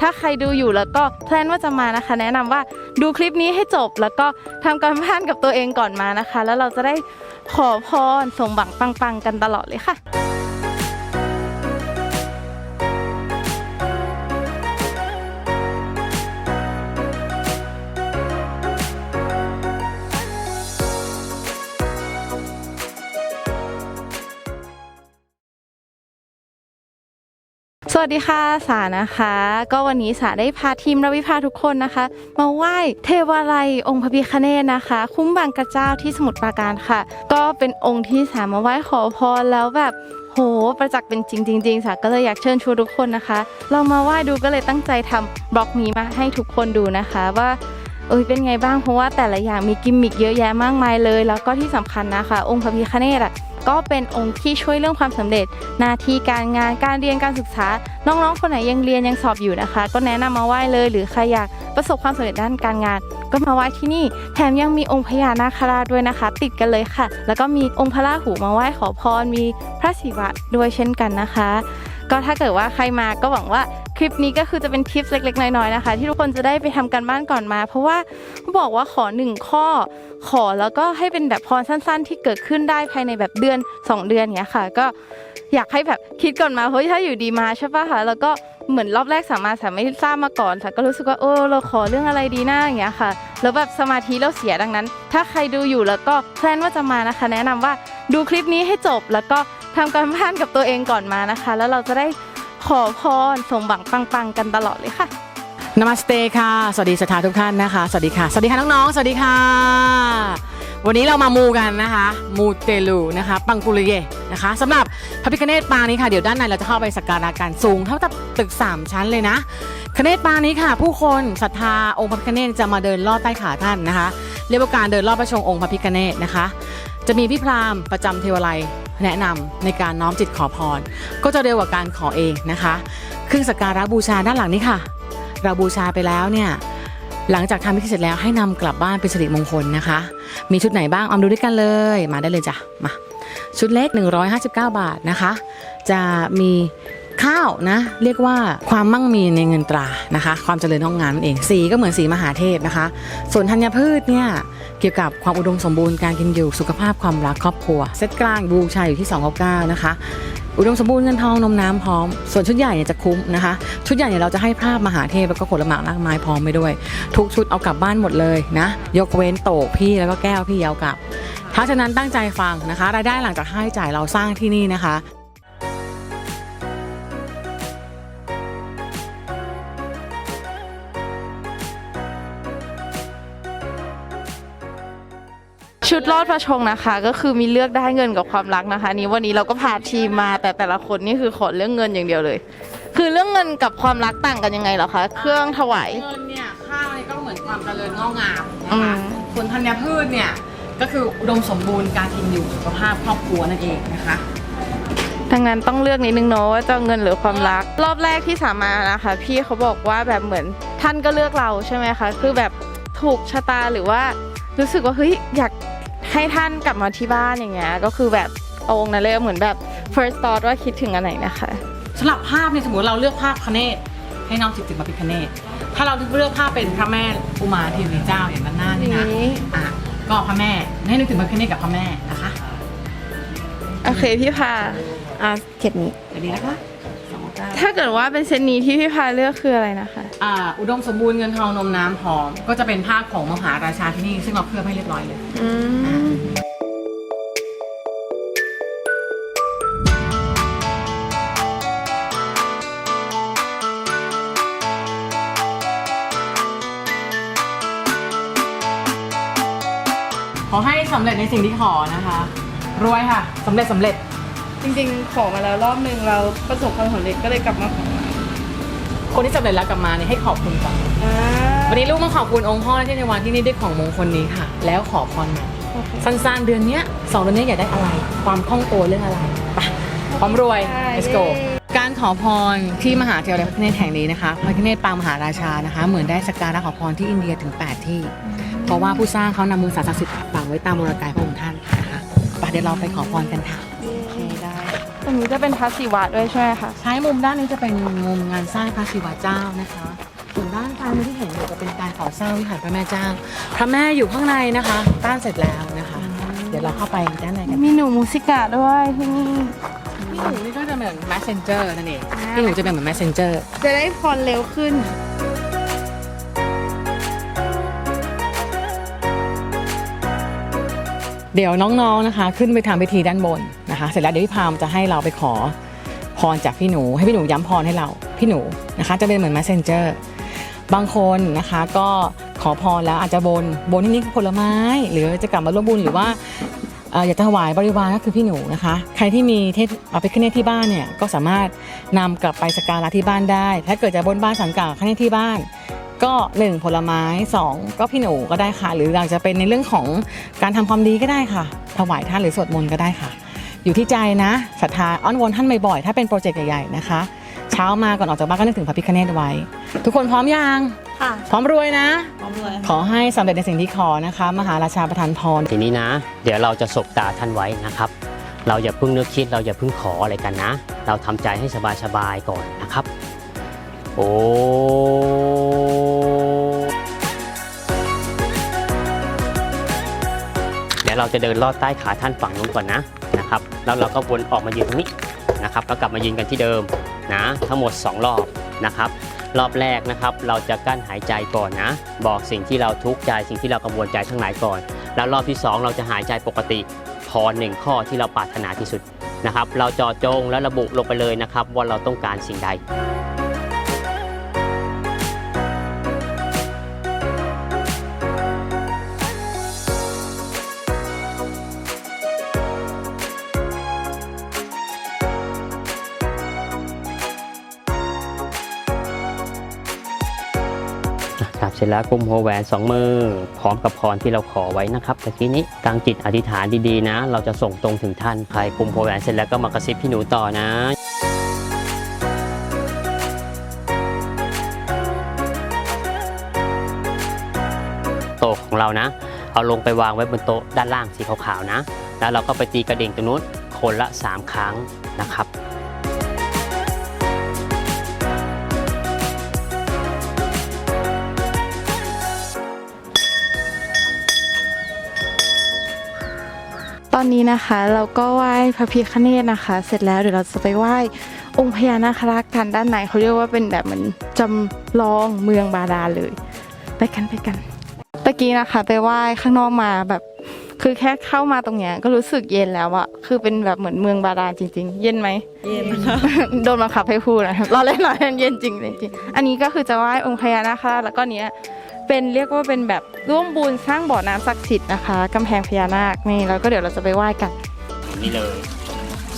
ถ้าใครดูอยู่แล้วก็แพลนว่าจะมานะคะ แนะนำว่าดูคลิปนี้ให้จบแล้วก็ทำการบ้านกับตัวเองก่อนมานะคะ แล้วเราจะได้ขอพรสมหวังปังๆกันตลอดเลยค่ะ วัสดีค่ะสานะคะ ก็วันนี้สาได้พาทีมรวิภาทุกคนนะคะ มาไหว้เทวาลัยองค์พระพิคเนศนะคะ คุ้มบางกระเจ้าที่สมุทรปราการค่ะ ก็เป็นองค์ที่สามาไหว้ขอพรแล้วแบบโหประจักษ์เป็นจริงจริงๆสาก็เลยอยากเชิญชวนทุกคนนะคะลองมาไหว้ดูก็เลยตั้งใจทำบล็อกนี้มาให้ทุกคนดูนะคะว่าเอ้ยเป็นไงบ้างเพราะว่าแต่ละอย่างมีกิมมิคเยอะแยะมากมายเลย แล้วก็ที่สำคัญนะคะ องค์พระพิคเนศอะ ก็เป็นองค์ที่ช่วยเรื่องความสำเร็จ หน้าที่การงานการเรียนการศึกษา น้องๆ คนไหนยังเรียนยังสอบอยู่นะคะ ก็แนะนำมาไหว้เลย หรือใครอยากประสบความสำเร็จด้านการงาน ก็มาไหว้ที่นี่ แถมยังมีองค์พญานาคราชด้วยนะคะ ติดกันเลยค่ะ แล้วก็มีองค์พระราหูมาไหว้ขอพรมีพระศิวะด้วยเช่นกันนะคะ ก็ถ้าเกิดว่าใครมาก็หวังว่า คลิปนี้ก็คือจะเป็นทิปเล็ก ๆ น้อยๆนะคะ ที่ทุกคนจะได้ไปทำกันบ้านก่อนมา เพราะว่าเขาบอกว่าขอหนึ่งข้อ ขอแล้วก็ให้เป็นแบบพรสั้น ๆ ที่เกิดขึ้นได้ภายในแบบเดือน 2 เดือนเนี้ยค่ะ ก็อยากให้แบบคิดก่อนมาเพราะถ้าอยู่ดีมาใช่ป่ะคะแล้วก็เหมือนรอบแรกสามารถสามไม่ทราบมาก่อนค่ะก็รู้สึกว่าเออเราขอเรื่องอะไรดีหน้าอย่างเงี้ยค่ะแล้วแบบสมาธิเราเสียดังนั้น ถ้าใครดูอยู่แล้วก็แพลนว่าจะมานะคะ แนะนำว่าดูคลิปนี้ให้จบแล้วก็ทำการบ้านกับตัวเองก่อนมานะคะ แล้วเราจะได้ ขอพรสมหวังปังๆกันตลอดเลยค่ะ นมาสเตค่ะ สวัสดีสถาทุกท่านนะคะ สวัสดีค่ะ สวัสดีค่ะน้องๆ สวัสดีค่ะ วันนี้เรามามูกันนะคะ มูเตลูนะคะ ปังกุลเยนะคะสำหรับพระพิคเนตปางนี้ค่ะ เดี๋ยวด้านในเราจะเข้าไปสักการะการสูงเท่ากับตึก 3 ชั้นเลยนะคเนตปางนี้ค่ะ ผู้คนศรัทธาองค์พระพิคเนตจะมาเดินลอดใต้ขาท่านนะคะ เรียกว่าการเดินลอดพระชงองค์พระพิคเนตนะคะ จะมีพี่พรามประจำเทวาลัย แนะนำในการน้อมจิตขอพร ก็จะเร็วกว่าการขอเองนะคะเครื่องสักการะบูชาด้านหลังนี้ค่ะ เราบูชาไปแล้วเนี่ยหลังจากทำพิธีเสร็จแล้วให้นำกลับบ้านเป็นสิริมงคลนะคะ มีชุดไหนบ้างออมาดูด้วยกันเลย มาได้เลยจ้ะมาชุดเล็ก 159 บาทนะคะ จะมี ข้าวนะเรียกว่าความมั่งมีในเงินตรานะคะ ความเจริญห้องงานนั่นเองสีก็เหมือนสีมหาเทพนะคะ ส่วนธัญพืชเนี่ยเกี่ยวกับความอุดมสมบูรณ์การกินอยู่สุขภาพความรักครอบครัวเซตกลางบูชาอยู่ที่299นะคะอุดมสมบูรณ์เงินทองนมน้ำพร้อม ส่วนชุดใหญ่เนี่ยจะคุ้มนะคะ ชุดใหญ่เนี่ยเราจะให้ภาพมหาเทพแล้วก็ผลไม้รากไม้พร้อมไปด้วย ทุกชุดเอากลับบ้านหมดเลยนะ ยกเว้นโตกพี่แล้วก็แก้วพี่เอากลับถ้าะฉะนั้นตั้งใจฟังนะคะ รายได้หลังจากค่าใช้จ่ายเราสร้างที่นี่นะคะ ชุดลอดพระชงนะคะ ก็คือมีเลือกได้เงินกับความรักนะคะ นี่วันนี้เราก็พาทีมมาแต่แต่ละคนนี่คือขอเรื่องเงินอย่างเดียวเลย คือเรื่องเงินกับความรักต่างกันยังไงเหรอคะเครื่องถวาย เงินเนี่ยข้าวเนี่ยก็เหมือนความเจริญงอกงามอืนะคะม ส่วนธัญพืชเนี่ยก็คืออุดมสมบูรณ์การกินอยู่สุขภาพครอบครัวนั่นเองนะคะดังนั้นต้องเลือกนิดนึงเนาะว่าจะเอาเงินหรือความรัก รอบแรกที่สามมานะคะ พี่เขาบอกว่าแบบเหมือนท่านก็เลือกเราใช่ไหมคะ คือแบบถูกชะตาหรือว่ารู้สึกว่าเฮ้ยอยาก ให้ท่านกลับมาที่บ้านอย่างเงี้ยก็คือแบบเอาองค์นั้นเลยเหมือนแบบ first thought ว่าคิดถึงอันไหนนะคะสำหรับภาพเนี่ยสมมติเราเลือกภาพคเนศให้น้องจิตติมาเป็นคเนศถ้าเราเลือกภาพเป็นพระแม่อุมาเทวีเจ้าอย่างด้านหน้านี่นะนี่อะก็พระแม่ให้นึกถึงพระคเนศกับพระแม่นะคะโอเคพี่พาอ่าเข็ดนี้เดี๋ยวนี้นะคะสองเก้า ถ้าเกิดว่าเป็นเซตนี้ที่พี่พาเลือกคืออะไรนะคะ อ่าอุดมสมบูรณ์เงินทองนมน้ำพร้อม ก็จะเป็นภาพของมหาราชาที่นี่ ซึ่งเราเคลือบให้เรียบร้อยเลย อืมขอให้สำเร็จในสิ่งที่ขอนะคะ รวยค่ะสำเร็จสำเร็จ จริงๆขอมาแล้วรอบนึงเราประสบความสำเร็จก็เลยกลับมาขอใหม่คนที่สำเร็จแล้วกลับมาเนี่ยให้ขอบคุณก่อนอ่าวันนี้ลูกมาขอบคุณองค์พ่อที่ในวันที่นี่ด้วยของมงคลนี้ค่ะ แล้วขอพรมาโอเคสั้นๆเดือนเนี้ยสองเดือนเนี้ยอยากได้อะไร ความคล่องตัวเรื่องอะไรไปพร้อมรวย let's go การขอพรที่มหาเทวราชพระพิฆเนศแห่งนี้นะคะพระพิฆเนศปางมหาราชานะคะ เหมือนได้สักการะขอพรที่อินเดียถึง 8 ที่ เพราะว่าผู้สร้างเขานำมือสารศักดิ์สิทธิ์ฝังไว้ตามมรกายพระองค์ท่านนะคะไปเดี๋ยวเราไปขอพรกันค่ะโอเคได้ ตรงนี้จะเป็นพระศิวะด้วยใช่ไหมคะ ใช้มุมด้านนี้จะเป็นมุมงานสร้างพระศิวะเจ้านะคะส่วนด้านซ้ายมือที่เห็นอยู่จะเป็นการก่อสร้างวิหารพระแม่เจ้า พระแม่อยู่ข้างในนะคะต้านเสร็จแล้วนะคะ เดี๋ยวเราเข้าไปด้านในกันมีหนูมูสิกะด้วยที่นี่พี่หนูนี่ก็จะเหมือน messenger นั่นเองพี่หนูจะเป็นเหมือน messenger จะได้พรเร็วขึ้น เดี๋ยวน้องๆนะคะ ขึ้นไปทำพิธีด้านบนนะคะ เสร็จแล้วเดี๋ยวพี่พามจะให้เราไปขอพรจากพี่หนู ให้พี่หนูย้ำพรให้เราพี่หนูนะคะ จะเป็นเหมือน messenger บางคนนะคะก็ขอพรแล้วอาจจะบนบนที่นี่คือผลไม้ หรือจะกลับมาร่วมบุญหรือว่าอยากจะถวายบริวารก็คือพี่หนูนะคะ ใครที่มีเทพเอาไปขึ้นเนที่บ้านเนี่ยก็สามารถนำกลับไปสักการะที่บ้านได้ ถ้าเกิดจะบนบ้านสันกล่าวข้างในที่บ้าน ก็หนึ่งผลไม้สองก็พี่หนูก็ได้ค่ะ หรืออยากจะเป็นในเรื่องของการทำความดีก็ได้ค่ะ ถวายท่านหรือสวดมนต์ก็ได้ค่ะ อยู่ที่ใจนะศรัทธาอ้อนวอนท่านบ่อยๆถ้าเป็นโปรเจกต์ใหญ่ๆนะคะ เช้ามาก่อนออกจากบ้านก็นึกถึงพระพิฆเนศไว้ ทุกคนพร้อมยังค่ะพร้อมรวยนะพร้อมเลยขอให้สำเร็จในสิ่งที่ขอนะคะ มหาราชาประทานพรทีนี้นะ เดี๋ยวเราจะสบตาท่านไว้นะครับเราอย่าเพิ่งนึกคิด เราอย่าเพิ่งขออะไรกันนะ เราทำใจให้สบายๆก่อนนะครับ โอ้เดี๋ยวเราจะเดินลอดใต้ขาท่านฝั่งนู้นก่อนนะนะครับ แล้วเราก็วนออกมายืนตรงนี้นะครับแล้วกลับมายืนกันที่เดิมนะทั้งหมด 2 รอบนะครับ รอบแรกนะครับ เราจะกั้นหายใจก่อนนะ บอกสิ่งที่เราทุกข์ใจสิ่งที่เรากังวลใจทั้งหลายก่อน แล้วรอบที่ 2 เราจะหายใจปกติพรหนึ่งข้อที่เราปรารถนาที่สุดนะครับ เราจอจงและระบุลงไปเลยนะครับ ว่าเราต้องการสิ่งใด ครับเสร็จแล้วกุมหัวแหวนสองมือพร้อมกับพรที่เราขอไว้นะครับตะกี้นี้ตั้งจิตอธิษฐานดีๆนะ เราจะส่งตรงถึงท่านใครกุมหัวแหวนเสร็จแล้วก็มากระซิบพี่หนูต่อนะโต๊ะของเรานะ เอาลงไปวางไว้บนโต๊ะด้านล่างสีขาวๆนะ แล้วเราก็ไปตีกระดิ่งตรงนู้นคนละ 3 ครั้งนะครับ อนนี้นะคะเราก็ไหว้พระพิฆเนศนะคะ เสร็จแล้วเดี๋ยวเราจะไปไหว้องค์พญานาคราชกันด้านในเขาเรียกว่าเป็นแบบเหมือนจำลองเมืองบาดาลเลย ไปกันไปกันตะกี้นะคะ ไปไหว้ข้างนอกมาแบบ คือแค่เข้ามาตรงเนี้ยก็รู้สึกเย็นแล้วอะคือเป็นแบบเหมือนเมืองบาดาลจริง ๆ เย็นไหมเย็นค่ะโดนบังคับให้พูดนะเราเล่นเราเล่นเย็นจริงเลยจริงอันนี้ก็คือจะไหว้องค์พญานาคราชแล้วก็เนี้ย เป็นเรียกว่าเป็นแบบร่วมบุญสร้างบ่อน้ำศักดิ์สิทธิ์นะคะกำแพงพญานาคนี่แล้วก็เดี๋ยวเราจะไปไหว้กัน นี่เลย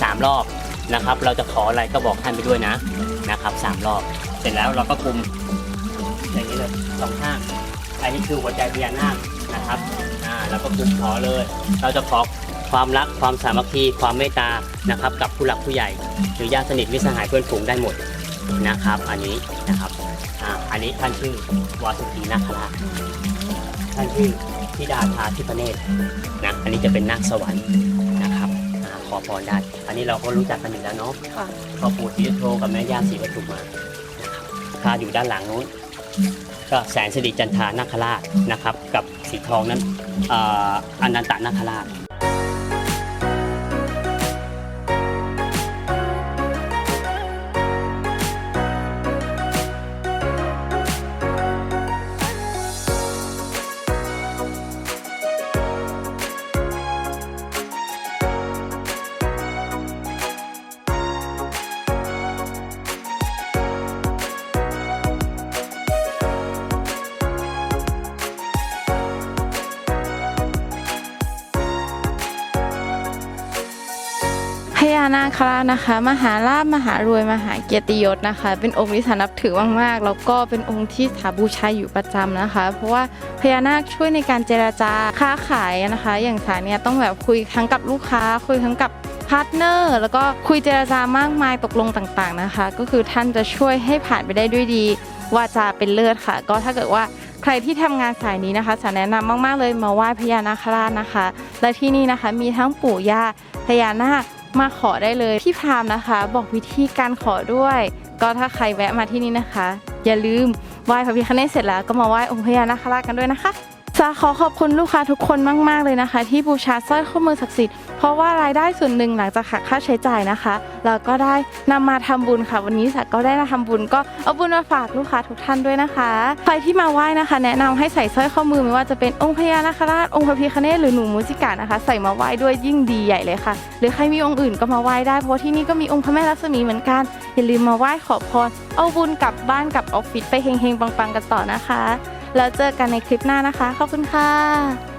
สามรอบนะครับ เราจะขออะไรก็บอกท่านไปด้วยนะนะครับสามรอบ เสร็จแล้วเราก็คุมอย่างนี้เลยสองข้างอันนี้คือหัวใจพญานาคนะครับอ่าแล้วก็คุมขอเลย เราจะขอความรักความสามัคคีความเมตตานะครับ กับผู้หลักผู้ใหญ่ หรือญาติสนิทมิตรสหายเพื่อนฝูงได้หมดนะครับ อันนี้นะครับ นนี้ท่านชื่อวาสุกีนาคราชท่านชื่อธิดาทาทิพเนตรนะอันนี้จะเป็นนาคสวรรค์นะครับอ่าขอพรได้ อันนี้เราก็รู้จักกันอยู่แล้วเนาะค่ะพ่อปู่ศรีสุโธกับแม่ย่าศรีปทุมมานะครับถ้าอยู่ด้านหลังนู้น ก็แสนสิริจันทานาคราชนะครับ กับสีทองนั้นอ่าอนันตนาคราช พญานาคราชนะคะ มหาลาภมหารวยมหาเกียรติยศนะคะ เป็นองค์ที่สนับถือมากๆ แล้วก็เป็นองค์ที่สาบูชาอยู่ประจำนะคะ เพราะว่าพญานาคช่วยในการเจราจาค้าขายนะคะ อย่างสายเนี่ยต้องแบบคุยทั้งกับลูกค้า คุยทั้งกับพาร์ทเนอร์แล้วก็คุยเจราจามากมายตกลงต่างๆนะคะ ก็คือท่านจะช่วยให้ผ่านไปได้ด้วยดีวาจาเป็นเลิศค่ะ ก็ถ้าเกิดว่าใครที่ทำงานสายนี้นะคะสาแนะนำมากๆเลยมาไหว้พญานาคราชนะคะ และที่นี่นะคะมีทั้งปู่ย่าพญานาค มาขอได้เลยพี่พรามนะคะ บอกวิธีการขอด้วย ก็ถ้าใครแวะมาที่นี่นะคะ อย่าลืมไหว้พระพิฆเนศเสร็จแล้วก็มาไหว้องค์พญานาคราชกันด้วยนะคะ สาขอขอบคุณลูกค้าทุกคนมาก ๆ เลยนะคะ ที่บูชาสร้อยข้อมือศักดิ์สิทธิ์เพราะว่ารายได้ส่วนหนึ่งหลังจากหักค่าใช้จ่ายนะคะเราก็ได้นำมาทำบุญค่ะ วันนี้สักก็ได้มาทำบุญก็เอาบุญมาฝากลูกค้าทุกท่านด้วยนะคะใครที่มาไหว้นะคะ แนะนำให้ใส่สร้อยข้อมือไม่ว่าจะเป็นองค์พญานาคราชองค์พระพิฆเนศหรือหนูมูจิกานะคะ ใส่มาไหว้ด้วยยิ่งดีใหญ่เลยค่ะ หรือใครมีองค์อื่นก็มาไหว้ได้เพราะที่นี่ก็มีองค์พระแม่ลักษมีเหมือนกันอย่าลืมมาไหว้ขอพรเอาบุญกลับบ้านกลับออฟฟิศไปเฮงๆปังๆกันต่อนะคะ แล้วเจอกันในคลิปหน้านะคะ ขอบคุณค่ะ